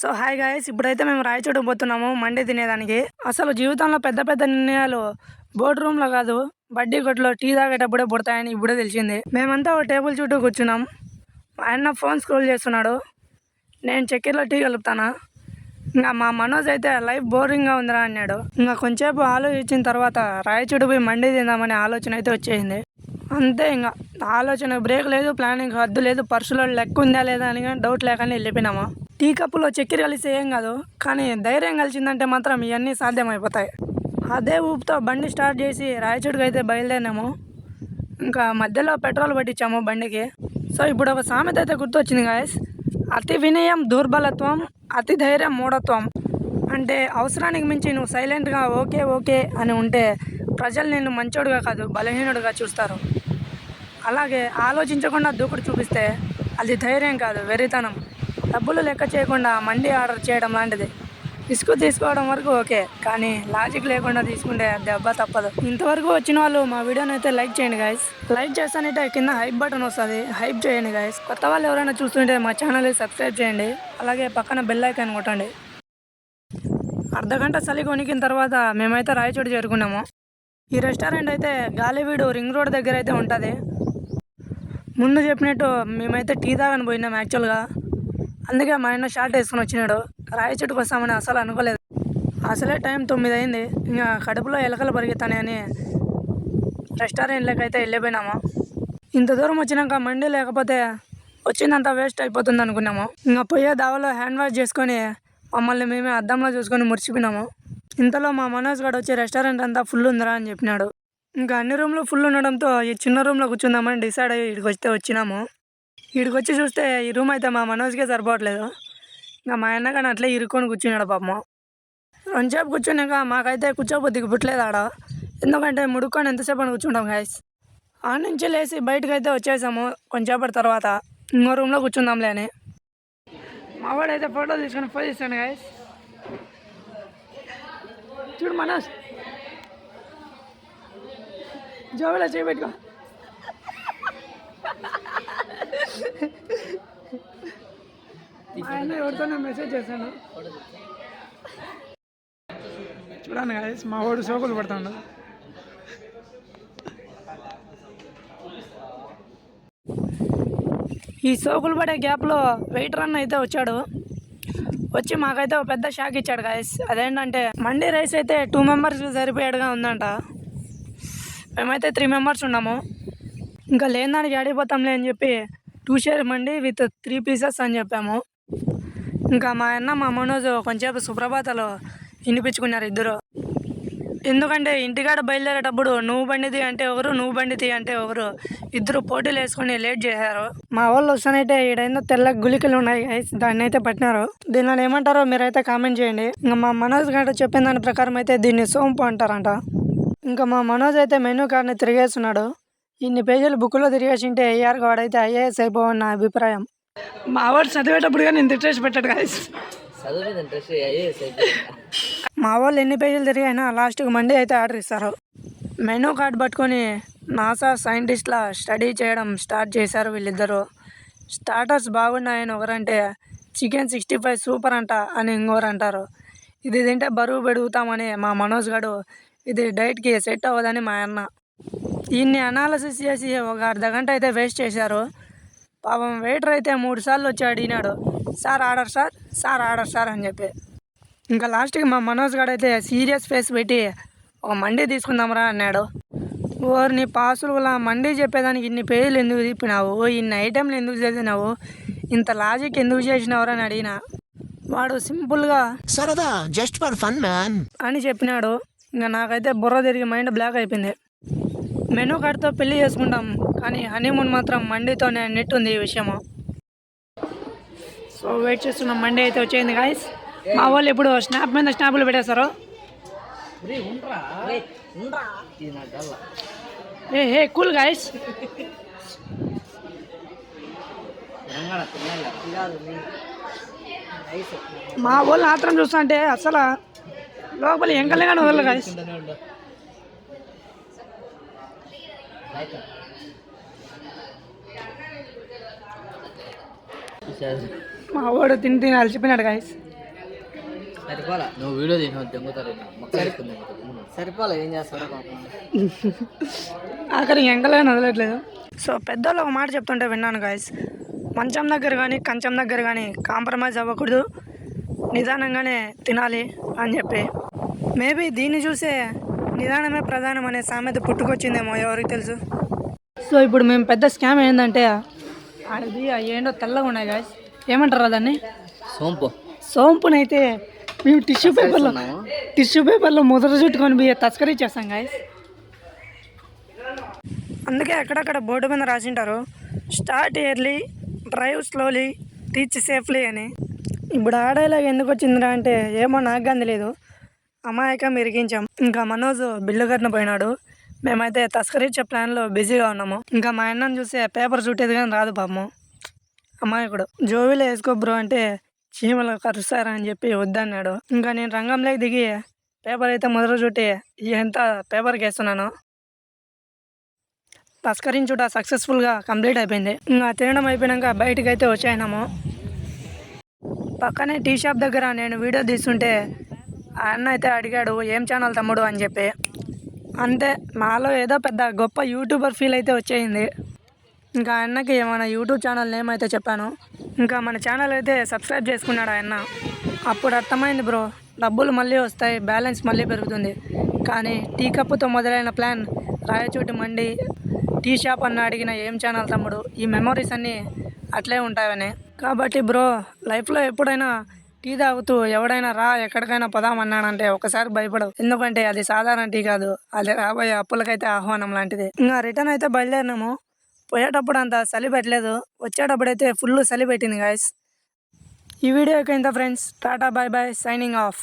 So hi guys ఇప్పుడైతే మేము రాయచోటు పోతున్నాము మండి తినేదానికి. అసలు జీవితంలో పెద్ద పెద్ద నిర్ణయాలు బోర్డు రూమ్లో కాదు బడ్డీ కొట్లో టీ తాగేటప్పుడే పుడతాయని ఇప్పుడే తెలిసింది. మేమంతా ఒక టేబుల్ చుట్టూ కూర్చున్నాం. ఆయన ఫోన్ స్క్రోల్ చేస్తున్నాడు. నేను చక్కెరలో టీ కలుపుతానా? ఇంకా మా మనోజ్ అయితే లైఫ్ బోరింగ్గా ఉందిరా అన్నాడు. ఇంకా కొంచెంసేపు ఆలోచించిన తర్వాత రాయచోటు పోయి మండి తిందామనే ఆలోచన అయితే వచ్చేసింది. అంతే ఇంకా ఆలోచన బ్రేక్ లేదు ప్లానింగ్ హద్దు లేదు పర్సులో లెక్క ఉందా లేదా అని కానీ డౌట్ లేకనే వెళ్ళిపోయినాము. టీ కప్పులో చక్కెర కలిసి ఏం కాదు కానీ ధైర్యం కలిసిందంటే మాత్రం ఇవన్నీ సాధ్యమైపోతాయి. అదే ఊపుతో బండి స్టార్ట్ చేసి రాయచూడుకు అయితే బయలుదేరినాము. ఇంకా మధ్యలో పెట్రోల్ పట్టించాము బండికి. సో ఇప్పుడు ఒక సామెత అయితే గుర్తొచ్చింది గాయస్. అతి వినయం దుర్బలత్వం అతి ధైర్యం మూఢత్వం. అంటే అవసరానికి మించి నువ్వు సైలెంట్గా ఓకే ఓకే అని ఉంటే ప్రజలు నిన్ను మంచోడుగా కాదు బలహీనుడుగా చూస్తారు. అలాగే ఆలోచించకుండా దూకుడు చూపిస్తే అది ధైర్యం కాదు వెరితనం డబ్బులు లెక్క చేయకుండా మండి ఆర్డర్ చేయడం లాంటిది. రిస్క్ తీసుకోవడం వరకు ఓకే కానీ లాజిక్ లేకుండా తీసుకుంటే దెబ్బ తప్పదు. ఇంతవరకు వచ్చిన వాళ్ళు మా వీడియోని అయితే లైక్ చేయండి గాయస్ లైక్ చేస్తానంటే కింద హైప్ బటన్ వస్తుంది. హైప్ చేయండి గాయస్ కొత్త వాళ్ళు ఎవరైనా చూస్తుంటే మా ఛానల్ని సబ్స్క్రైబ్ చేయండి. అలాగే పక్కన బెల్ ఐకాన్ కొట్టండి. అర్ధగంట చలి కొనికిన తర్వాత మేమైతే రాయచోటు చేరుకున్నాము. ఈ రెస్టారెంట్ అయితే గాలివీడు రింగ్ రోడ్ దగ్గర అయితే ఉంటుంది. ముందు చెప్పినట్టు మేమైతే టీ తాగని పోయినాం యాక్చువల్గా. అందుకే మా ఆయన షార్ట్ వేసుకుని వచ్చినాడు. రాయి చెట్టుకు వస్తామని అసలు అనుకోలేదు. అసలే టైం తొమ్మిది అయింది ఇంకా కడుపులో ఎలకలు పరిగెత్తాని అని రెస్టారెంట్లోకి అయితే వెళ్ళిపోయినాము. ఇంత దూరం వచ్చినాక మండి లేకపోతే వచ్చిందంతా వేస్ట్ అయిపోతుంది అనుకున్నాము. ఇంకా పోయే దావలో హ్యాండ్ వాష్ చేసుకొని మమ్మల్ని మేమే అద్దంలో చూసుకొని మురిసిపోయినాము. ఇంతలో మా మనోజ్ గడు వచ్చి రెస్టారెంట్ అంతా ఫుల్ ఉందిరా అని చెప్పినాడు. ఇంకా అన్ని రూమ్లు ఫుల్ ఉండడంతో ఈ చిన్న రూమ్లో కూర్చుందామని డిసైడ్ అయ్యి ఇక్కడికి వస్తే వచ్చినాము. ఇక్కడికి వచ్చి చూస్తే ఈ రూమ్ అయితే మా మనోజ్కే సరిపోవట్లేదు. ఇంకా మా అన్న కానీ అట్లే ఇరుక్కొని కూర్చున్నాడు పాపం రెండుసేపు కూర్చున్నాక మాకైతే కూర్చోబుద్ధికి పుట్టలేదు ఆడ. ఎందుకంటే ముడుక్కొని ఎంతసేపు అని కూర్చుంటాం గైస్ ఆ నుంచి లేచి బయటకు అయితే వచ్చేసాము కొంచెంసేపటి తర్వాత. ఇంకో రూమ్లో కూర్చుందాంలే అని మా వాడైతే ఫోటోలు తీసుకొని ఫోన్ చేస్తాను గైస్ చూడు మనోజ్. జోబులో చేపెట్టుకో ఆయన ఎవరితోనే మెసేజ్ చేశాను. చూడండి కదా మా వాడు సోకులు పడతాడు ఈ సోకులు పడే గ్యాప్లో వెయిటర్ అన్న అయితే వచ్చాడు. వచ్చి మాకైతే ఒక పెద్ద షాక్ ఇచ్చాడు గాయస్ అదేంటంటే మండీ రైస్ అయితే టూ మెంబర్స్కి సరిపోయాడుగా ఉందంట. మేమైతే త్రీ మెంబర్స్ ఉన్నాము. ఇంకా లేని దానికి ఆడిపోతాంలే అని చెప్పి two share mandi with three pieces అని చెప్పాము. ఇంకా మా అన్న మా మనోజ్ కొంచెంసేపు సుప్రభాతలో వినిపించుకున్నారు ఇద్దరు. ఎందుకంటే ఇంటికాడ బయలుదేరేటప్పుడు నువ్వు బండిది అంటే ఎవరు నువ్వు బండిది అంటే ఎవరు ఇద్దరు పోటీలు వేసుకొని లేట్ చేశారు. మా వాళ్ళు వస్తానైతే ఈడైనా తెల్ల గుళికలు ఉన్నాయి దాన్ని అయితే పట్టినారు. దీనిని ఏమంటారో మీరైతే కామెంట్ చేయండి. ఇంకా మా మనోజ్ గంట చెప్పిన దాని ప్రకారం అయితే దీన్ని సోంపు అంటారంట. ఇంకా మా మనోజ్ అయితే మెనూ కార్డ్ని తిరిగేస్తున్నాడు. ఇన్ని పేజీలు బుక్లో తిరిగేసింటే ఏఆర్ వాడైతే ఐఏఎస్ అయిపోవని నా అభిప్రాయం. మా వాడు చదివేటప్పుడు కానీ ఇంత ఇంట్రెస్ట్ పెట్టాడు అయిపోయింది. మా వాళ్ళు ఎన్ని పేజీలు తిరిగైనా లాస్ట్కి మండి అయితే ఆర్డర్ ఇస్తారు. మెనూ కార్డ్ పట్టుకొని నాసా సైంటిస్ట్ల స్టడీ చేయడం స్టార్ట్ చేశారు వీళ్ళిద్దరూ. స్టార్టర్స్ బాగున్నాయని ఒకరంటే చికెన్ సిక్స్టీ ఫైవ్ సూపర్ అంట అని ఇంకోరు అంటారు ఇది తింటే బరువు పెరుగుతామని మా మనోజ్ గడు ఇది డైట్కి సెట్ అవ్వదని మా అన్న. దీన్ని అనాలసిస్ చేసి ఒక అర్ధ గంట అయితే వేస్ట్ చేశారు. పాపం వెయిటర్ అయితే మూడు సార్లు వచ్చి అడిగినాడు sir order sir sir order sir అని చెప్పి. ఇంకా లాస్ట్కి మా మనోజ్ గారు అయితే సీరియస్ ఫేస్ పెట్టి ఒక మండి తీసుకుందాంరా అన్నాడు. ఓర్ని పాసులుగా మండి చెప్పేదానికి ఇన్ని పేజీలు ఎందుకు తిప్పినావు? ఇన్ని ఐటెంలు ఎందుకు చేసినావు? ఇంత లాజిక్ ఎందుకు చేసినావురా అని అడిగిన. వాడు సింపుల్గా సరదా జస్ట్ ఫర్ ఫన్ మ్యాన్ అని చెప్పినాడు. ఇంకా నాకైతే బుర్ర తిరిగి మైండ్ బ్లాక్ అయిపోయింది. మెనూ కార్డ్తో పెళ్ళి చేసుకుంటాం కానీ హనీమూన్ మాత్రం మండితోనే నెట్ ఉంది ఈ విషయము. సో వెయిట్ చేస్తున్నాం మండి అయితే వచ్చేయింది గాయస్ మా వాళ్ళు ఇప్పుడు స్నాప్ మీద స్నాప్లు పెట్టేస్తారు? ఏ హే కూల్ గాయస్ మీ వాళ్ళు ఆత్రం చూస్తా అంటే అసలు లోపల వదలరు తింటూనే ఉండు. రైట్ చదువు మా వాడు తిని తిని అలసిపోయినాడు గాయస్ సరిపోలా? నువ్వు వీడియో తీసిన దెంగుతారు సరిపోలే? ఏం ఆఖరి ఎంకలేని వదలట్లేదు. సో పెద్దోళ్ళు ఒక మాట చెప్తుంటే విన్నాను గాయస్ మంచం దగ్గర కానీ కంచం దగ్గర కానీ కాంప్రమైజ్ అవ్వకూడదు. నిదానంగానే తినాలి అని చెప్పి. మేబీ దీన్ని చూసే నిదానమే ప్రధానం అనే సామెత పుట్టుకొచ్చిందేమో ఎవరికి తెలుసు? సో ఇప్పుడు మేము పెద్ద స్కామ్ ఏంటంటే అది ఏంటో తెల్లగా ఉన్నాయి గాయస్ ఏమంటారు దాన్ని? సోంపు. సోంపునైతే మేము టిష్యూ పేపర్లో టిష్యూ పేపర్లో ముద్ర చుట్టుకొని పోయి తస్కరీ చేస్తాం గాయస్ అందుకే అక్కడక్కడ బోర్డు మీద రాసింటారు start early drive slowly reach safely అని. ఇప్పుడు ఆడేలాగా ఎందుకు వచ్చిందిరా అంటే ఏమో నాకు గంది లేదు. అమాయకం ఇరిగించాం ఇంకా మనోజ్ బిల్లు కట్టిన పోయినాడు. మేమైతే తస్కరించే ప్లాన్లో బిజీగా ఉన్నాము. ఇంకా మా అన్నను చూస్తే పేపర్ చుట్టేది కానీ రాదు పాపము. అమాయకుడు జోవిలో వేసుకో బ్రో అంటే చీమలు కరుస్తారా అని చెప్పి వద్దన్నాడు. ఇంకా నేను రంగంలోకి దిగి పేపర్ అయితే మొదలు చుట్టి ఎంత పేపర్కి వేస్తున్నాను. తస్కరించుట సక్సెస్ఫుల్గా కంప్లీట్ అయిపోయింది. ఇంకా తినడం అయిపోయినాక బయటకు అయితే వచ్చాయినాము పక్కనే టీ షాప్ దగ్గర నేను వీడియో తీస్తుంటే అన్న అయితే అడిగాడు ఏం ఛానల్ తమ్ముడు? అని చెప్పి. అంతే నాలో ఏదో పెద్ద గొప్ప యూట్యూబర్ ఫీల్ అయితే వచ్చేయింది ఇంకా అన్నకి మన యూట్యూబ్ ఛానల్ నేమ్ అయితే చెప్పాను. ఇంకా మన ఛానల్ అయితే సబ్స్క్రైబ్ చేసుకున్నాడు ఆయన అప్పుడు అర్థమైంది బ్రో డబ్బులు మళ్ళీ వస్తాయి బ్యాలెన్స్ మళ్ళీ పెరుగుతుంది. కానీ టీ కప్పుతో మొదలైన plan Rayachoti Mandi tea shop అన్న అడిగిన ఏం ఛానల్ తమ్ముడు? ఈ మెమరీస్ అన్నీ అట్లే ఉంటాయని. కాబట్టి బ్రో లైఫ్లో ఎప్పుడైనా టీ తాగుతూ ఎవడైనా రా ఎక్కడికైనా పోదామన్నాడంటే ఒకసారి భయపడవు. ఎందుకంటే అది సాధారణ టీ కాదు. అది రాబోయే అప్పులకైతే ఆహ్వానం లాంటిది. ఇంకా రిటర్న్ అయితే బయలుదేరినాము. పోయేటప్పుడు అంత చలి పెట్టలేదు. వచ్చేటప్పుడైతే ఫుల్ చలి పెట్టింది గాయస్ ఈ వీడియోకి ఇంత friends tata bye bye signing off